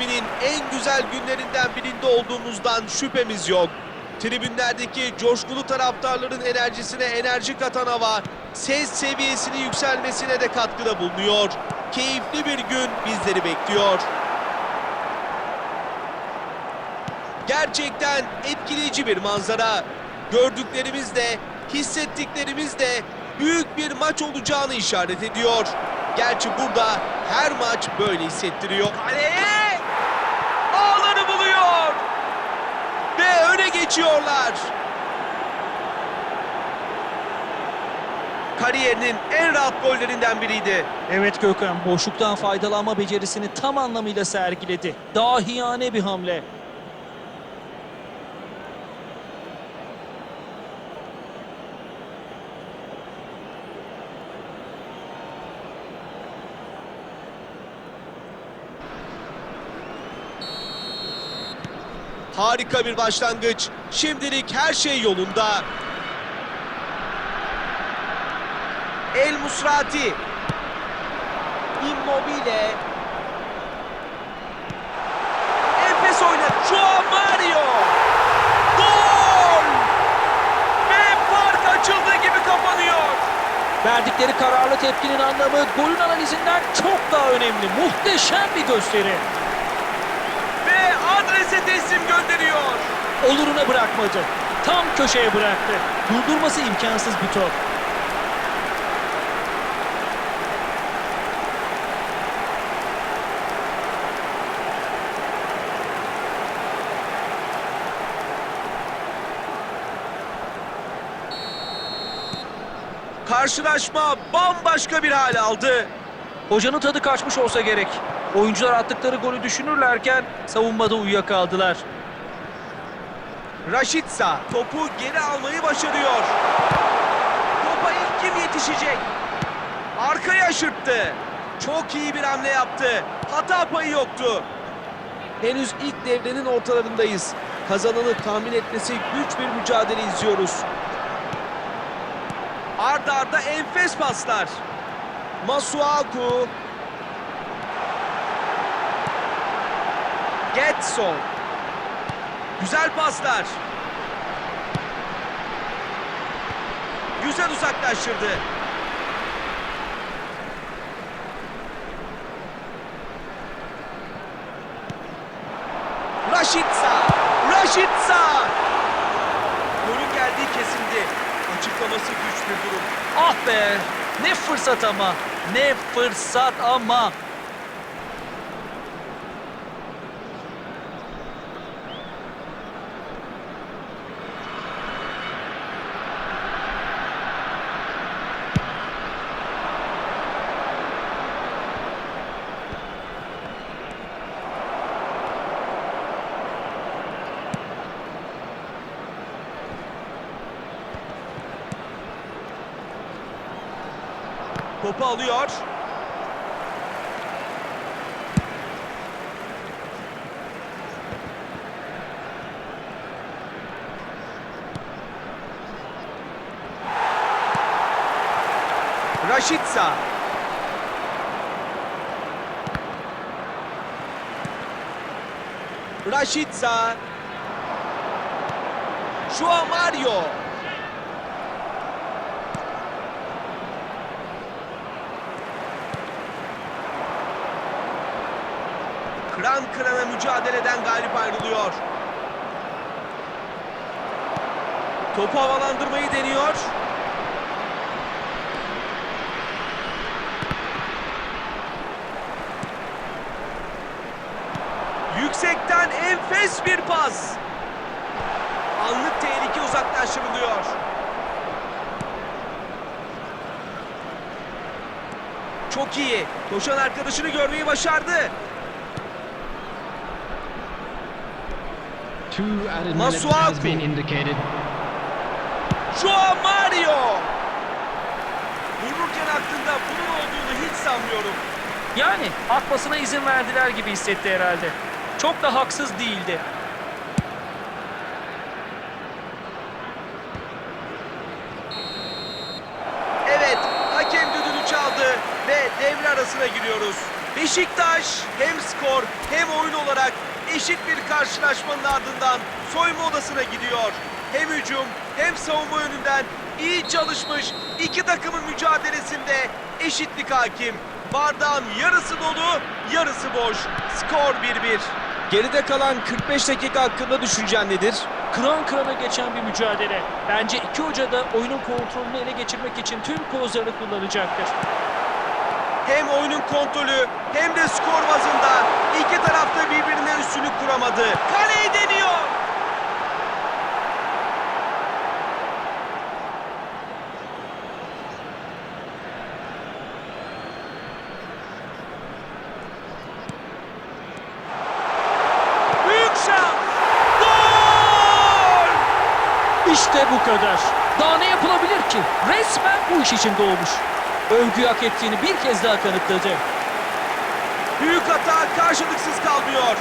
döneminin en güzel günlerinden birinde olduğumuzdan şüphemiz yok. Tribünlerdeki coşkulu taraftarların enerjisine enerji katan hava, ses seviyesini yükselmesine de katkıda bulunuyor. Keyifli bir gün bizleri bekliyor. Gerçekten etkileyici bir manzara. Gördüklerimiz de, hissettiklerimiz de büyük bir maç olacağını işaret ediyor. Gerçi burada her maç böyle hissettiriyor. Kaleye! Ağları buluyor! Ve öne geçiyorlar. Kariyerinin en rahat gollerinden biriydi. Evet Gökhan, boşluktan faydalanma becerisini tam anlamıyla sergiledi. Dahiyane bir hamle. Harika bir başlangıç. Şimdilik her şey yolunda. El Musrati. Immobile. Enfes oynadı. Joao Mario. Gol! Ve fark açıldığı gibi kapanıyor. Verdikleri kararlı tepkinin anlamı golün analizinden çok daha önemli. Muhteşem bir gösteri. Adrese teslim gönderiyor. Oluruna bırakmadı. Tam köşeye bıraktı. Durdurması imkansız bir top. Karşılaşma bambaşka bir hal aldı. Hocanın tadı kaçmış olsa gerek. Oyuncular attıkları golü düşünürlerken savunmada uyuyakaldılar. Raşitsa topu geri almayı başarıyor. Topa ilk kim yetişecek? Arkaya aşırttı. Çok iyi bir hamle yaptı. Hata payı yoktu. Henüz ilk devrenin ortalarındayız. Kazananı tahmin etmesi güç bir mücadele izliyoruz. Arda arda enfes paslar. Masuaku. Getson. Güzel paslar. Güzel uzaklaştırdı. Raşitsa. Raşitsa. Golün geldiği kesildi. Açıklaması güç durum. Ah be! Ne fırsat ama! Ne fırsat ama! Topu alıyor. Raşitsa. Raşitsa. Joao Mario. Kıran kırana mücadeleden galip ayrılıyor. Topu havalandırmayı deniyor. Yüksekten enfes bir pas. Anlık tehlike uzaklaştırılıyor. Çok iyi. Koşan arkadaşını görmeyi başardı. Two added minutes Masuaku. has been indicated. Joao Mario. Vururken aklında bunun olduğunu hiç sanmıyorum. Yani atmasına izin verdiler gibi hissetti herhalde. Çok da haksız değildi. Evet, hakem düdüğünü çaldı ve devre arasına giriyoruz. Beşiktaş hem skor hem oyun olarak eşit bir karşılaşmanın ardından soyunma odasına gidiyor. Hem hücum hem savunma yönünden iyi çalışmış iki takımın mücadelesinde eşitlik hakim. Bardağın yarısı dolu, yarısı boş. Skor 1-1. Geride kalan 45 dakika hakkında düşüncen nedir? Kıran kırana geçen bir mücadele. Bence iki hoca da oyunun kontrolünü ele geçirmek için tüm kozlarını kullanacaktır. Hem oyunun kontrolü hem de skor bazında iki tarafta birbirine üstünlük kuramadı. Kaleyi deniyor. Büyük şans. Gol! İşte bu kadar. Daha ne yapılabilir ki? Resmen bu iş için doğmuş. Övgü hak ettiğini bir kez daha kanıtladı. Büyük hata karşılıksız kalmıyor.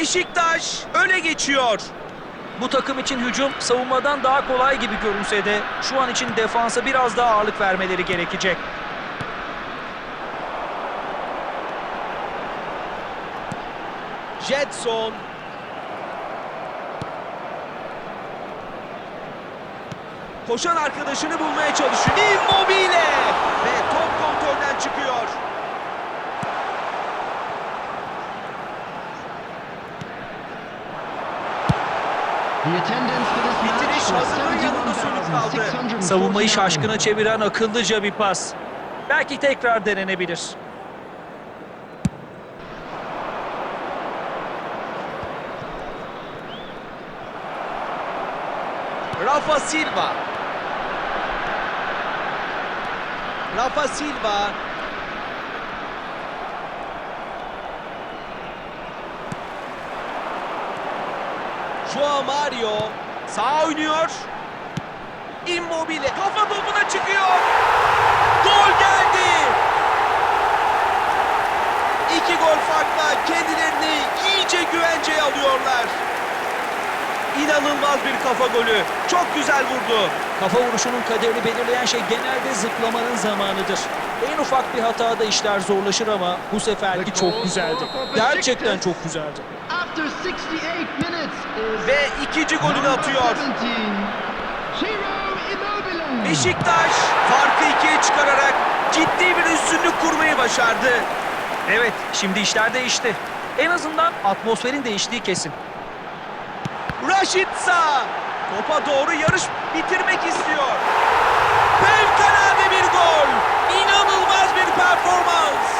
Beşiktaş öne geçiyor. Bu takım için hücum savunmadan daha kolay gibi görünse de şu an için defansa biraz daha ağırlık vermeleri gerekecek. Jetson. Koşan arkadaşını bulmaya çalışıyor. Immobile! Ve top kontrolden çıkıyor. Bitiriş hazırlığı yanında sönük kaldı. Savunmayı şaşkına çeviren akıllıca bir pas. Belki tekrar denenebilir. Rafa Silva. Rafa Silva. Joao Mario sağ oynuyor. Immobile kafa topuna çıkıyor. Gol geldi. İki gol farkla kendilerini iyice güvenceye alıyorlar. İnanılmaz bir kafa golü. Çok güzel vurdu. Kafa vuruşunun kaderini belirleyen şey genelde zıplamanın zamanıdır. En ufak bir hatada işler zorlaşır ama bu seferki çok güzeldi. Gerçekten çok güzeldi. After 68 minutes is Ve ikinci golünü atıyor. 17, Ciro Immobile. Beşiktaş farkı ikiye çıkararak ciddi bir üstünlük kurmayı başardı. Evet, şimdi işler değişti. En azından atmosferin değiştiği kesin. Raşitsa topa doğru yarış bitirmek istiyor. Fevkalade bir gol. İnanılmaz bir performans.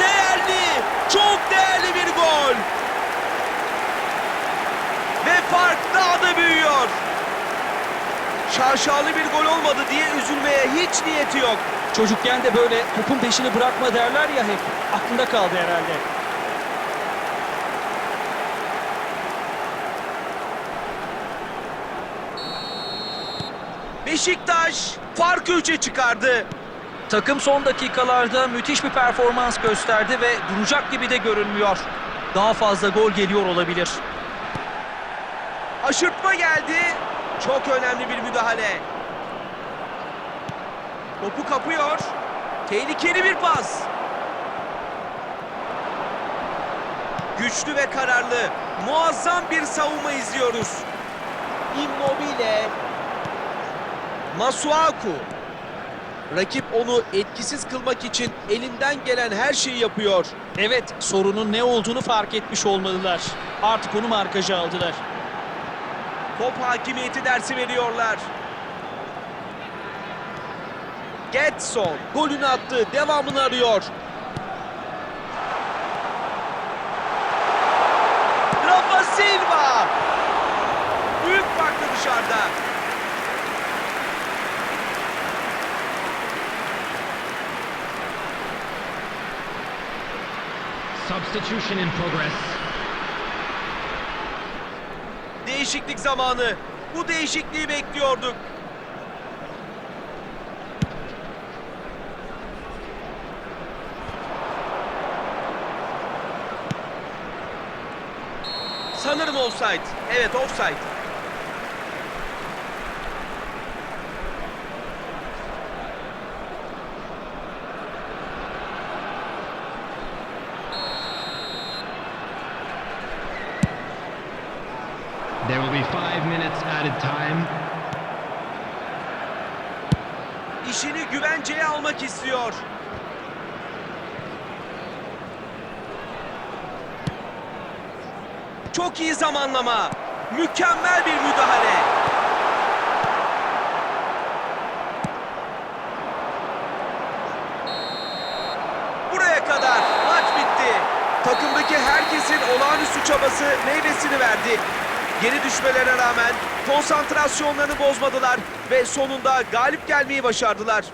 Değerli, çok değerli bir gol. Ve fark daha da büyüyor. Şaşalı bir gol olmadı diye üzülmeye hiç niyeti yok. Çocukken de böyle topun peşini bırakma derler ya hep. Aklında kaldı herhalde. Beşiktaş farkı 3'e çıkardı. Takım son dakikalarda müthiş bir performans gösterdi ve duracak gibi de görünmüyor. Daha fazla gol geliyor olabilir. Aşırtma geldi. Çok önemli bir müdahale. Topu kapıyor. Tehlikeli bir pas. Güçlü ve kararlı, muazzam bir savunma izliyoruz. Immobile. Masuaku. Rakip onu etkisiz kılmak için elinden gelen her şeyi yapıyor. Evet, sorunun ne olduğunu fark etmiş olmalılar. Artık onu markaja aldılar. Top hakimiyeti dersi veriyorlar. Getson golünü attı. Devamını arıyor. Rafa Silva. Büyük farklı dışarıda. Substitution in progress. Değişiklik zamanı. Bu değişikliği bekliyorduk. Sanırım offside. Evet offside. There will be five minutes added time. İşini güvenceye almak istiyor. Çok iyi zamanlama. Mükemmel bir müdahale. Buraya kadar maç bitti. Takımdaki herkesin olağanüstü çabası meyvesini verdi. Geri düşmelerine rağmen konsantrasyonlarını bozmadılar ve sonunda galip gelmeyi başardılar.